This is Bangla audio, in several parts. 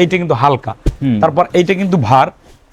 এইটা কিন্তু হালকা। তারপর এইটা কিন্তু ভার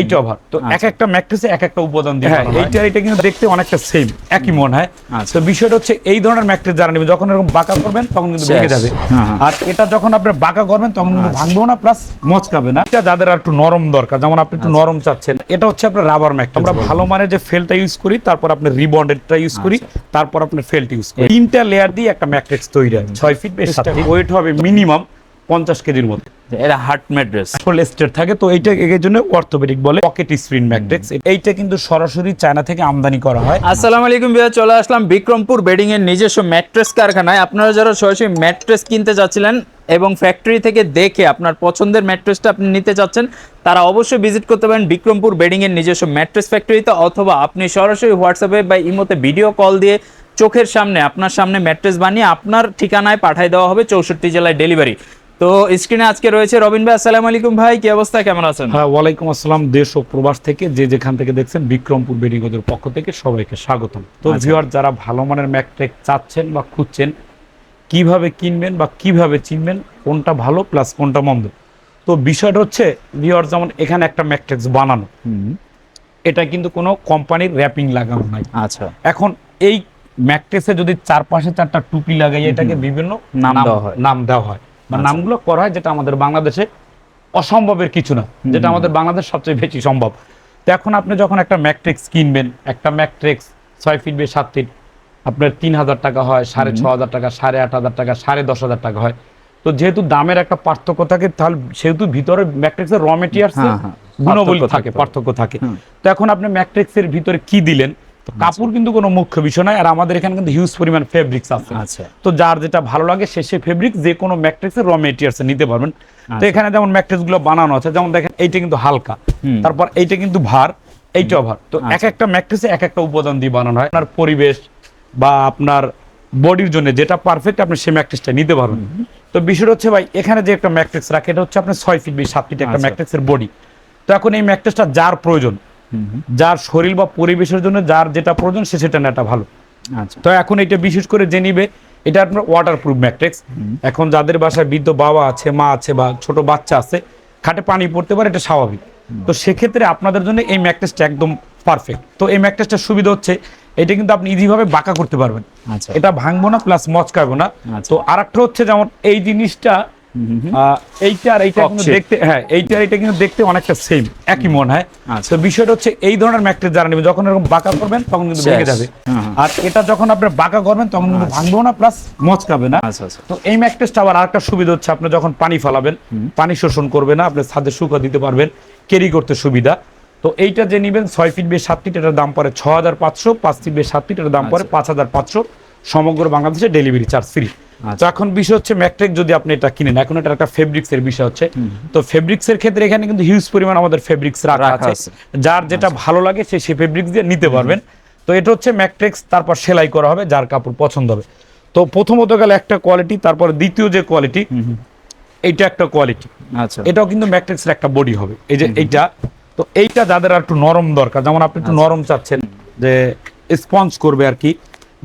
এইটাও ভার। তো এক আচ্ছা। একটা ম্যাট্রেসে এক একটা উপাদান দিয়ে হ্যাঁ, এইটা এটা কিন্তু দেখতে অনেকটা সেম একই মনে হয়। আচ্ছা। তো বিষয়টা হচ্ছে এই ধরনের ম্যাট্রেস যারা নেবে যখন এরকম বাঁকা করবেন তখন কিন্তু ভেঙে যাবে। হ্যাঁ, হ্যাঁ। আর এটা যখন আপনি বাঁকা করবেন তখন কিন্তু ভাঙবেও না প্লাস মচকাবে না। এটা যাদের আর একটু নরম দরকার যেমন আপনি একটু নরম চাচ্ছেন এটা হচ্ছে আপনার রাবার ম্যাট্রেস। আমরা ভালো মানের যে ফেলটা ইউজ করি তারপর আপনি রিবন্ডেডটা ইউজ করি তারপর আপনার ফেলটা ইউজ করি। তিনটা লেয়ার দিয়ে একটা ম্যাট্রিক্স তৈরি হয় ছয় ফিট বেশ ওয়েট হবে মিনিমাম পঞ্চাশ কেজির মধ্যে। এটা হার্ট ম্যাট্রেস। ফুল স্টেট থাকে তো এইটা এর জন্য অর্থোপেডিক বলে পকেট স্প্রিন ম্যাট্রিক্স এইটা কিন্তু সরাসরি চায়না থেকে আমদানি করা হয়। আসসালামু আলাইকুম ভাইয়া চলে আসলাম বিক্রমপুর বেডিং এর নিজস্ব ম্যাট্রেস কারখানায়। আপনারা যারা সরাসরি ম্যাট্রেস কিনতে যাচ্ছিলেন এবং ফ্যাক্টরি থেকে দেখে আপনার পছন্দের ম্যাট্রেসটা আপনি নিতে চাচ্ছেন তারা অবশ্যই ভিজিট করতে পারেন বিক্রমপুর বেডিং এর নিজস্ব ম্যাট্রেস ফ্যাক্টরিতে অথবা আপনি সরাসরি হোয়াটসঅ্যাপে বা ইমোতে ভিডিও কল দিয়ে চোখের সামনে আপনার সামনে ম্যাট্রেস বানিয়ে আপনার ঠিকানায় পাঠিয়ে দেওয়া হবে চৌষট্টি জেলায় ডেলিভারি তো স্ক্রিনে আজকে রয়েছে রবিন ভাই আসসালামু আলাইকুম ভাই কি অবস্থা কেমন আছেন? হ্যাঁ ওয়ালাইকুম আসসালাম দেশ ও প্রবাস থেকে যে যেখান থেকে দেখছেন বিক্রমপুর বেডিগোদের পক্ষ থেকে সবাইকে স্বাগতম। তো আচ্ছা। ভিউয়ার যারা ভালো মানের ম্যাকটেক চাচ্ছেন বা খুঁজছেন কীভাবে কিনবেন বা কীভাবে চিনবেন কোনটা ভালো প্লাস কোনটা মন্দ? তো বিষয়টা হচ্ছে ভিউয়ার যেমন এখানে একটা ম্যাকটেক্স বানানো এটা কিন্তু কোনো কোম্পানির র্যাপিং লাগানো নাই। আচ্ছা। এখন এই ম্যাকটেসে যদি চারপাশে চারটা টুপি লাগাই এটাকে বিভিন্ন নাম দেওয়া হয়। নাম দেওয়া হয়। বা আচ্ছা। নামগুলো করা হয় যেটা আমাদের বাংলাদেশে অসম্ভবের কিছু না যেটা আমাদের বাংলাদেশ সবচেয়ে বেশি সম্ভব। তো এখন আপনি যখন একটা ম্যাট্রিক্স কিনবেন একটা ম্যাট্রিক্স ছয় ফিট বে সাত ফিট আপনার তিন হাজার টাকা হয় সাড়ে ছ হাজার টাকা সাড়ে আট হাজার টাকা সাড়ে দশ হাজার টাকা হয়। তো যেহেতু দামের একটা পার্থক্য থাকে তাহলে সেহেতু ভিতরে ম্যাট্রিক্সের র মেটেরিয়ালস হ্যাঁ, হ্যাঁ। গুণাবলী থাকে পার্থক্য থাকে। তো এখন আপনি ম্যাট্রিক্সের ভিতরে কি দিলেন? কাপড় কিন্তু কোনো মুখ্য বিষয় নয় আর আমাদের এখানে কিন্তু হিউজ পরিমাণ ফেব্রিক্স আছে। আচ্ছা। তো যার যেটা ভালো লাগে সে সে ফেব্রিক যে কোনো ম্যাট্রিক্সের র মেটেরিয়ালস নিতে পারবেন। তো আচ্ছা। এখানে যেমন ম্যাট্রিক্সগুলো বানানো আছে যেমন দেখেন এইটা কিন্তু হালকা। তারপর এইটা কিন্তু ভার এইটাও ভার। তো এক আচ্ছা। একটা ম্যাট্রিক্সে এক একটা উপাদান দিয়ে বানানো হয়। আপনার পরিবেশ বা আপনার বডির জন্য যেটা পারফেক্ট আপনি সেই ম্যাট্রিক্সটা নিতে পারবেন। তো বিষয়টা হচ্ছে ভাই এখানে যে একটা ম্যাট্রিক্স রাখে এটা হচ্ছে আপনার ছয় ফিট বাই সাত ফিট একটা। ম্যাট্রিক্সের বডি তো এখন এই ম্যাট্রিক্সটা যার প্রয়োজন যার শরীর বা পরিবেশের জন্য যার যেটা প্রয়োজন সে সেটা নেওয়াটা ভালো। আচ্ছা। তো এখন এটা বিশেষ করে যে নিবে এটা আপনার ওয়াটার প্রুফ ম্যাট্রিক্স এখন যাদের বাসায় বৃদ্ধ বাবা আছে মা আছে বা ছোট বাচ্চা আছে খাটে পানি পড়তে পারে এটা স্বাভাবিক। তো সেক্ষেত্রে আপনাদের জন্য এই ম্যাট্রেসটা একদম পারফেক্ট তো এই ম্যাট্রেসটার সুবিধা হচ্ছে এটা কিন্তু আপনি ইজিভাবে বাঁকা করতে পারবেন। আচ্ছা। এটা ভাঙবো না প্লাস মচকাবো না। আচ্ছা। তো আরেকটা হচ্ছে যেমন এই জিনিসটা আহ, এইটা এইটা কিন্তু দেখতে হ্যাঁ এইটা আর এইটা কিন্তু দেখতে অনেকটা সেম একই মনে হয়। আচ্ছা। তো বিষয়টা হচ্ছে এই ধরনের ম্যাট্রেস যারা নেবে যখন এরকম বাঁকা করবেন তখন কিন্তু ভেঙে যাবে। হ্যাঁ, হ্যাঁ। আর এটা যখন আপনি বাঁকা করবেন তখন কিন্তু ভাঙবেও না প্লাস মচকাবে না। আচ্ছা আচ্ছা। তো এই ম্যাট্রেসটা আবার আরেকটা সুবিধা হচ্ছে আপনি যখন পানি ফালাবেন পানি শোষণ করবে না আপনি ছাদে শুকা দিতে পারবেন ক্যারি করতে সুবিধা। তো এইটা যে নিবেন ছয় ফিট বে সাত ফিট এটার দাম পড়ে ছ হাজার পাঁচশো পাঁচ ফিট বে সাত ফিট এটার দাম পড়ে আচ্ছা। পাঁচ হাজার পাঁচশো। সমগ্র বাংলাদেশে ডেলিভারি চার্জ ফ্রি তো আচ্ছা। এখন বিষয় হচ্ছে ম্যাট্রিক যদি আপনি এটা কিনেন এখন এটা একটা ফেব্রিক্স এর বিষয় হচ্ছে। তো ফেব্রিক্স এর ক্ষেত্রে এখানে কিন্তু হিউজ পরিমাণ আমাদের ফেব্রিক্স রাখা আছে। যার যেটা ভালো লাগে সে সে ফেব্রিক্স দিয়ে নিতে পারবেন। তো এটা হচ্ছে ম্যাট্রিক্স তারপর সেলাই করা হবে যার কাপড় পছন্দ হবে। তো প্রথমত গেলে একটা কোয়ালিটি তারপর দ্বিতীয় যে কোয়ালিটি এইটা একটা কোয়ালিটি আচ্ছা। এটাও কিন্তু ম্যাট্রিক্সের একটা বডি হবে। এই যে এইটা তো এইটা যাদের আর একটু নরম দরকার যেমন আপনি একটু নরম চাচ্ছেন যে স্পঞ্জ করবে আর কি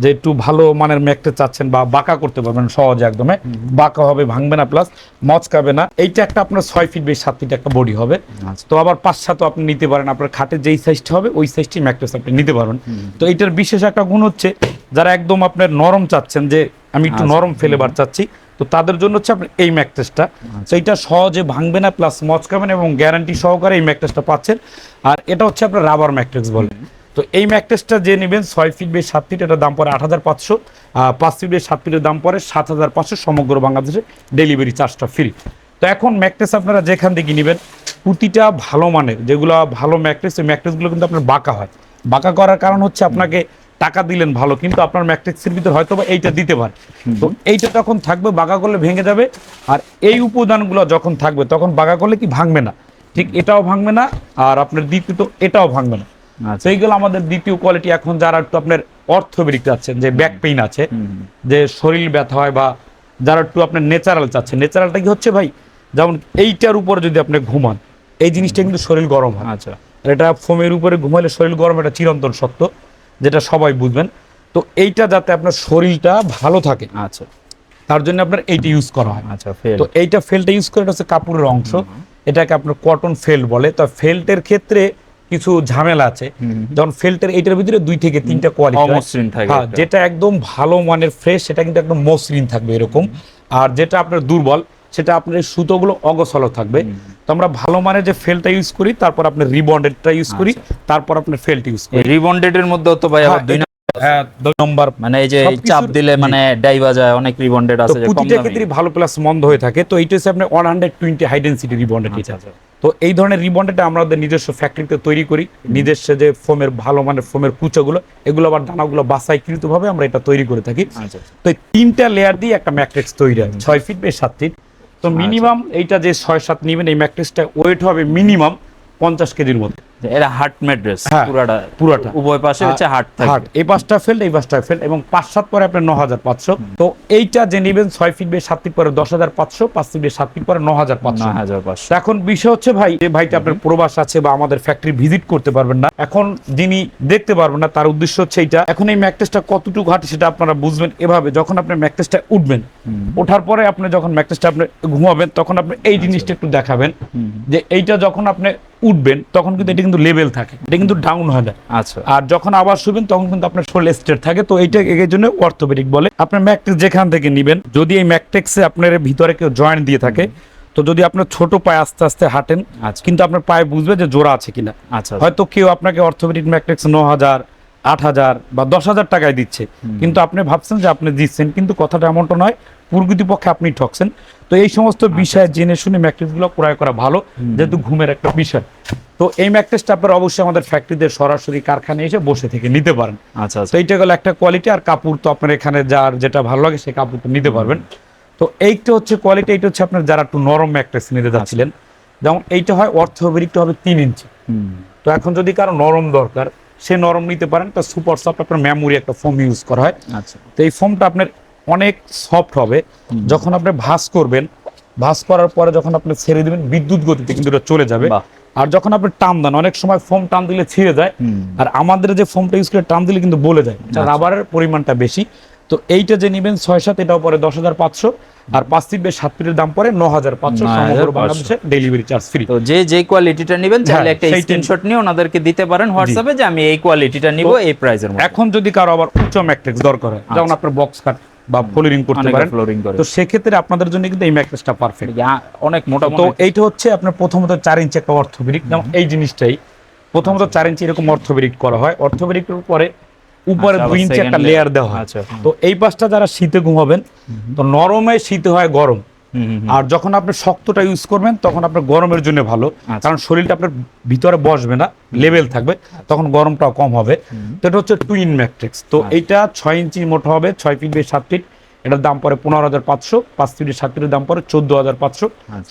যে একটু ভালো মানের ম্যাকটে চাচ্ছেন বা বাঁকা করতে পারবেন সহজে একদমে। বাঁকা হবে ভাঙবে না প্লাস মচকাবে না। এইটা একটা আপনার ছয় ফিট বেশ সাত ফিট একটা বডি হবে। আচ্ছা। তো আবার পাঁচ সাতও আপনি নিতে পারেন। আপনার খাটের যেই সাইজটা হবে ওই সাইজটি ম্যাকট্রেস আপনি নিতে পারবেন। তো এইটার বিশেষ একটা গুণ হচ্ছে যারা একদম আপনার নরম চাচ্ছেন যে আমি একটু আচ্ছা। নরম ফেলেবার চাচ্ছি তো তাদের জন্য হচ্ছে আপনার এই ম্যাকট্রেসটা তো এইটা সহজে ভাঙবে না প্লাস মচকাবে না এবং গ্যারান্টি সহকারে এই ম্যাকট্রেসটা পাচ্ছেন। আর এটা হচ্ছে আপনার রাবার ম্যাকট্রেস বলে। তো এই ম্যাকটেসটা যে নেবেন ছয় ফিট বেশ সাত ফিট এটার দাম পড়ে আট হাজার পাঁচশো। পাঁচ ফিট বেশ সাত ফিটের দাম পড়ে সাত হাজার পাঁচশো সমগ্র বাংলাদেশে ডেলিভারি চার্জটা ফ্রি। তো এখন ম্যাকটেস আপনারা যেখান থেকে নেবেন প্রতিটা ভালো মানের যেগুলো ভালো ম্যাকটেস ওই ম্যাকটেসগুলো কিন্তু আপনার বাঁকা হয়। বাঁকা করার কারণ হচ্ছে আপনাকে টাকা দিলেন ভালো কিন্তু আপনার ম্যাট্রিক্সের ভিতরে হয়তো বা এইটা দিতে পারে। তো এইটা তখন থাকবে বাঁকা করলে ভেঙে যাবে আর এই উপাদানগুলো যখন থাকবে তখন বাঁকা করলে কি ভাঙবে না? ঠিক এটাও ভাঙবে না আর আপনার দ্বিতীয় তো এটাও ভাঙবে না। সেইগুলো আমাদের দ্বিতীয় কোয়ালিটি এখন যারা একটু আপনার অর্থোপেডিক চাচ্ছেন যে ব্যাক পেইন আছে। যে শরীর ব্যথা হয় বা যারা একটু আপনার ন্যাচারাল চাচ্ছেন ন্যাচারালটা কি হচ্ছে ভাই? যেমন এইটার উপরে যদি আপনি ঘুমান এই জিনিসটা কিন্তু শরীর গরম হয়। আচ্ছা। এটা ফোমের উপরে ঘুমাইলে শরীর গরম এটা চিরন্তন সত্য যেটা সবাই বুঝবেন। তো এইটা যাতে আপনার শরীরটা ভালো থাকে। আচ্ছা। তার জন্য আপনার এইটা ইউজ করা হয়। আচ্ছা ফেল তো এইটা ফেলটা ইউজ করে এটা হচ্ছে কাপড়ের অংশ। এটাকে আপনার কটন ফেল্ট বলে। তো ফেল্টের ক্ষেত্রে কিছু ঝামেলা আছে। যেমন ফেল্টের এইটার ভিতরে দুই থেকে তিনটা কোয়ালিটি অমসৃণ থাকে হ্যাঁ যেটা একদম ভালো মানের ফ্রেশ সেটা কিন্তু একদম মসৃণ থাকবে এরকম। আর যেটা আপনার দুর্বল সেটা আপনার সুতোগুলো অগসল থাকবে। তো আমরা ভালো মানের যে ফেলটা ইউজ করি তারপর আপনার রিবন্ডেডটা ইউজ করি তারপর আপনার ফেল্ট ইউজ করি। রিবন্ডেড এর মধ্যেও তো ভাই আবার দুই হ্যাঁ, হ্যাঁ দুই নম্বর। মানে এই যে চাপ দিলে মানে ডাইবা যায় অনেক রিবন্ডেড আছে প্রতিটা। ক্ষেত্রে ভালো প্লাস মন্দ হয়ে থাকে। তো এইটা হচ্ছে আপনার one hundred twenty high density rebonded আচ্ছা, আচ্ছা। তো এই ধরনের রিবন্ডেডটা আমাদের নিজস্ব ফ্যাক্টরিতে তৈরি করি। নিজস্ব যে ফোমের ভালো মানের ফোমের কুচাগুলো এগুলো আবার দানাগুলো বাসাইকৃতভাবে আমরা এটা তৈরি করে থাকি। আচ্ছা আচ্ছা। তো এই তিনটা লেয়ার দিয়ে একটা ম্যাট্রিক্স তৈরি হয় ছয় ফিট বা সাত ফিট। তো মিনিমাম এইটা যে ছয় সাত নেবেন এই ম্যাট্রিক্সটা ওয়েট হবে মিনিমাম পঞ্চাশ কেজির মধ্যে। হার্ট ম্যাট্রেস হ্যাঁ, পুরাটা পুরাটা। উভয় পাশে হচ্ছে হার্ট হাট থাকে। এই ফেল্ড এই ফেল্ড এবং পাঁচ সাত পরে আপনার ন হাজার পাঁচশো তো এইটা যে নিবেন ছয় ফিট বে সাত ফিট পরে দশ হাজার পাঁচশো পাঁচ ফিট বে সাত ফিট পরে ন হাজার পাঁচশো। হাজার পাঁচশো। এখন বিষয় হচ্ছে ভাই যে ভাইটা আপনার প্রবাস আছে বা আমাদের ফ্যাক্টরি ভিজিট করতে পারবেন না এখন যিনি দেখতে পারবেন না তার উদ্দেশ্য হচ্ছে এইটা। এখন এই ম্যাকটেসটা কতটুকু হাঁটে সেটা আপনারা বুঝবেন এভাবে। যখন আপনি ম্যাকটেসটা উঠবেন ওঠার পরে আপনি যখন ম্যাকটেসটা আপনি ঘুমাবেন তখন আপনি এই জিনিসটা একটু দেখাবেন যে এইটা যখন আপনি উঠবেন তখন কিন্তু এটা কিন্তু লেভেল থাকে এটা কিন্তু ডাউন হয় না আচ্ছা। আর যখন আবার শুবেন তখন কিন্তু আপনার শরীর স্টেট থাকে। তো এইটা এর জন্য অর্থোপেডিক বলে। আপনার ম্যাকটেক্স যেখান থেকে নেবেন যদি এই ম্যাকটেক্সে আপনার ভিতরে কেউ জয়েন্ট দিয়ে থাকে তো যদি আপনার ছোট পায়ে আস্তে আস্তে হাঁটেন আচ্ছা। কিন্তু আপনার পায়ে বুঝবে যে জোড়া আছে কিনা। আচ্ছা। হয়তো কেউ আপনাকে অর্থোপেডিক ম্যাকটেক্স ন হাজার আট হাজার বা দশ হাজার টাকায় দিচ্ছে। কিন্তু আপনি ভাবছেন যে আপনি দিচ্ছেন কিন্তু কথাটা এমনটা নয় প্রকৃতিপক্ষে আপনি ঠকছেন। তো এই সমস্ত আচ্ছা, বিষয়ে জেনে শুনে ম্যাকটেক্সগুলো ক্রয় করা ভালো যেহেতু ঘুমের একটা বিষয়। তো এই ম্যাকটেক্সটা আপনারা অবশ্যই আমাদের ফ্যাক্টরিতে সরাসরি কারখানায় এসে বসে থেকে নিতে পারেন। আচ্ছা তো আচ্ছা এইটা গেলো একটা কোয়ালিটি আর কাপড় তো আপনার এখানে যার যেটা ভালো লাগে সেই তো নিতে পারবেন। তো এইটা হচ্ছে কোয়ালিটি এইটা হচ্ছে আপনার যারা একটু নরম ম্যাকটেক্স নিতে যাচ্ছিলেন যেমন এইটা হয় অর্থোপেডিকটা হবে তিন ইঞ্চি। তো এখন যদি কারও নরম দরকার সে নরম নিতে পারেন। তো সুপার সফট আপনার মেমোরি একটা ফোম ইউজ করা হয়। আচ্ছা। তো এই ফোমটা আপনার অনেক সফট হবে। যখন আপনি ভাস করবেন ভাস করার পরে যখন আপনি ছেড়ে দিবেন বিদ্যুৎ গতিতে কিন্তু এটা চলে যাবে। আর যখন আপনি টান দেন অনেক সময় ফোম টান দিলে ছিঁড়ে যায়। আর আমাদের যে ফোমটা ইউজ করে টান দিলে কিন্তু বলে যায়। আচ্ছা। রাবারের পরিমাণটা বেশি। তো এইটা যে নিবেন ছয় সাত এটাও পরে দশ হাজার পাঁচশো। আর পাঁচ বেশ সাত ফিটের দাম পরে ন হাজার পাঁচশো সমগ্র বাংলাদেশে ডেলিভারি চার্জ ফ্রি তো যে যে কোয়ালিটিটা নেবেন হ্যাঁ, একটা স্ক্রিনশট নিয়ে ওনাদেরকে দিতে পারেন হোয়াটসঅ্যাপে যে আমি এই কোয়ালিটিটা নিব এই প্রাইসের মধ্যে। এখন যদি কারও আবার উচ্চ ম্যাট্রিক্স দরকার হয় যেমন আপনার বক্স কাট বা ফ্লোরিং করতে পারেন flooring করে। তো সেক্ষেত্রে আপনাদের জন্য কিন্তু এই ম্যাট্রিক্সটা পারফেক্ট অনেক মোটা তো এইটা হচ্ছে আপনার প্রথমত চার ইঞ্চি একটা অর্থোপেডিক এই জিনিসটাই প্রথমত চার ইঞ্চি এরকম অর্থোপেডিক করা হয়। অর্থোপেডিকের উপরে উপরে আচ্ছা, দুই ইঞ্চি একটা লেয়ার দেওয়া হয়। আচ্ছা। তো এই পাশটা যারা শীতে ঘুমাবেন তো নরমে শীতে হয় গরম। আর যখন আপনি শক্তটা ইউজ করবেন তখন আপনার গরমের জন্য ভালো। আচ্ছা। কারণ শরীরটা আপনার ভিতরে বসবে না লেভেল থাকবে তখন গরমটাও কম হবে। তো এটা হচ্ছে টুইন ম্যাট্রিক্স তো। এইটা ছয় ইঞ্চি মোটা হবে ছয় ফিট বেশ সাত ফিট এটার দাম পরে পনেরো হাজার পাঁচশো পাঁচ ফিটের সাত ফিটের দাম পরে চোদ্দ হাজার পাঁচশো।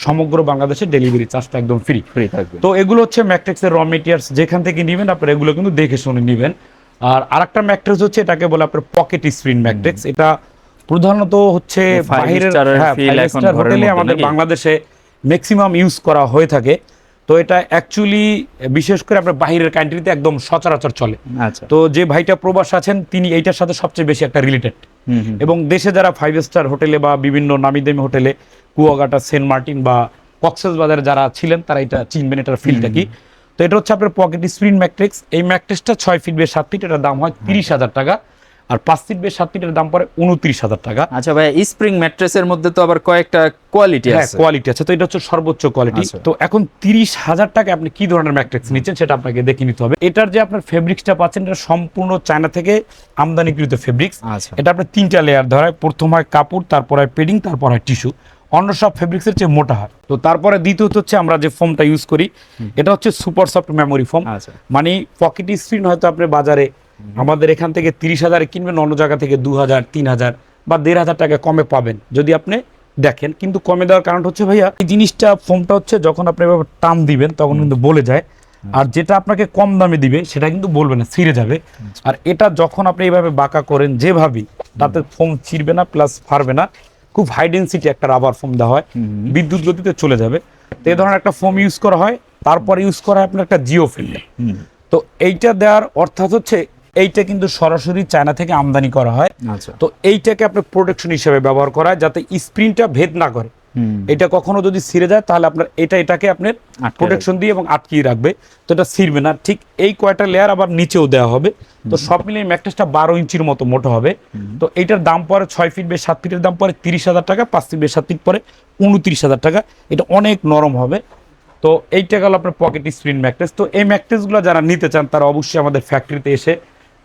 সমগ্র বাংলাদেশে ডেলিভারি চার্জটা একদম ফ্রি ফ্রি থাকবে। তো এগুলো হচ্ছে ম্যাট্রিক্সের র মেটেরিয়ালস যেখান থেকে নেবেন আপনারা এগুলো কিন্তু দেখে শুনে নেবেন। আর আরেকটা ম্যাট্রিক্স হচ্ছে এটাকে বলে আপনার পকেট স্ক্রিন ম্যাট্রিক্স এটা প্রধানত হচ্ছে বাইরের হ্যাঁ হোটেলে আমাদের বাংলাদেশে ম্যাক্সিমাম ইউজ করা হয়ে থাকে। তো এটা অ্যাকচুয়ালি বিশেষ করে আপনার বাইরের কান্ট্রিতে একদম সচরাচর চলে। আচ্ছা। তো যে ভাইটা প্রবাস আছেন তিনি এইটার সাথে সবচেয়ে বেশি একটা রিলেটেড। এবং দেশে যারা ফাইভ স্টার হোটেলে বা বিভিন্ন নামি দামি হোটেলে কুয়াকাটা সেন্ট মার্টিন বা কক্সেস বাজারে যারা ছিলেন তারা এটা চিনবেন এটার ফিলটা কি? তো এটা হচ্ছে আপনার পকেট স্ক্রিন ম্যাট্রিক্স এই ম্যাট্রিক্সটা ছয় ফিট বেশ সাত ফিট এটার দাম হয় তিরিশ হাজার টাকা। আর পাঁচ ফিট বেশ সাত ফিটের দাম পড়ে উনত্রিশ হাজার টাকা। আচ্ছা ভাই স্প্রিং ম্যাট্রেসের মধ্যে তো আবার কয়েকটা কোয়ালিটি হ্যাঁ আছে। কোয়ালিটি আছে। তো এটা হচ্ছে সর্বোচ্চ কোয়ালিটি আচ্ছা। তো এখন তিরিশ হাজার টাকা আপনি কি ধরনের ম্যাট্রিক্স নিচ্ছেন সেটা আপনাকে দেখে নিতে হবে। এটার যে আপনার ফেব্রিক্সটা পাচ্ছেন এটা সম্পূর্ণ চায়না থেকে আমদানিকৃত ফেব্রিক্স আচ্ছা। এটা আপনার তিনটা লেয়ার ধরা হয় প্রথম হয় কাপড় তারপর হয় পেডিং তারপর হয় টিস্যু অন্য সব ফেব্রিক্সের চেয়ে মোটা হয় তো তারপরে দ্বিতীয়ত হচ্ছে আমরা যে ফোমটা ইউজ করি এটা হচ্ছে সুপার সফট মেমোরি ফোম মানে পকেট স্ক্রিন হয়তো আপনি বাজারে আমাদের এখান থেকে তিরিশ হাজারে কিনবেন অন্য জায়গা থেকে দু হাজার তিন হাজার বা দেড় হাজার টাকা কমে পাবেন যদি আপনি দেখেন। কিন্তু কমে দেওয়ার কারণ হচ্ছে ভাইয়া এই জিনিসটা ফোমটা হচ্ছে যখন আপনি এভাবে টান দিবেন তখন কিন্তু বলে যায়। আর যেটা আপনাকে কম দামে দিবে সেটা কিন্তু বলবে না ছিঁড়ে যাবে। আর এটা যখন আপনি এইভাবে বাঁকা করেন যেভাবেই তাতে ফোম ছিঁড়বে না প্লাস ফারবে না। খুব হাই ডেন্সিটি একটা রাবার ফোম দেওয়া হয়। বিদ্যুৎ গতিতে চলে যাবে। তো এই ধরনের একটা ফোম ইউজ করা হয়। তারপর ইউজ করা হয় আপনার একটা জিও ফিল্ড তো এইটা দেওয়ার অর্থাৎ হচ্ছে এইটা কিন্তু সরাসরি চায়না থেকে আমদানি করা হয়। আচ্ছা। তো এইটাকে আপনার প্রোটেকশন হিসেবে ব্যবহার করা হয় যাতে স্প্রিনটা ভেদ না করে। এটা কখনো যদি ছিঁড়ে যায় তাহলে আপনার এটা এটাকে আপনার প্রোটেকশন দিয়ে এবং আটকিয়ে রাখবে। তো এটা ছিঁড়বে না। ঠিক এই কয়টা লেয়ার আবার নিচেও দেওয়া হবে। তো সব মিলিয়ে ম্যাট্রেসটা বারো ইঞ্চির মতো মোটো হবে। তো এইটার দাম পরে ছয় ফিট বে সাত ফিটের দাম পরে তিরিশ হাজার টাকা পাঁচ ফিট বে সাত ফিট পরে উনত্রিশ হাজার টাকা। এটা অনেক নরম হবে। তো এইটা গেল আপনার পকেট স্প্রিন ম্যাকটেস তো এই ম্যাট্রেসগুলো যারা নিতে চান তারা অবশ্যই আমাদের ফ্যাক্টরিতে এসে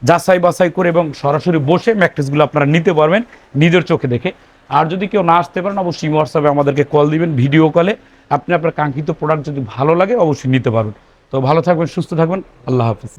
যাচাই বাছাই করে এবং সরাসরি বসে ম্যাট্রেসগুলো আপনারা নিতে পারবেন নিজের চোখে দেখে। আর যদি কেউ না আসতে পারেন, অবশ্যই হোয়াটসঅ্যাপে আমাদেরকে কল দিবেন ভিডিও কলে আপনি আপনার কাঙ্ক্ষিত প্রোডাক্ট যদি ভালো লাগে, অবশ্যই নিতে পারবেন। তো ভালো থাকবেন, সুস্থ থাকবেন। আল্লাহ হাফিজ।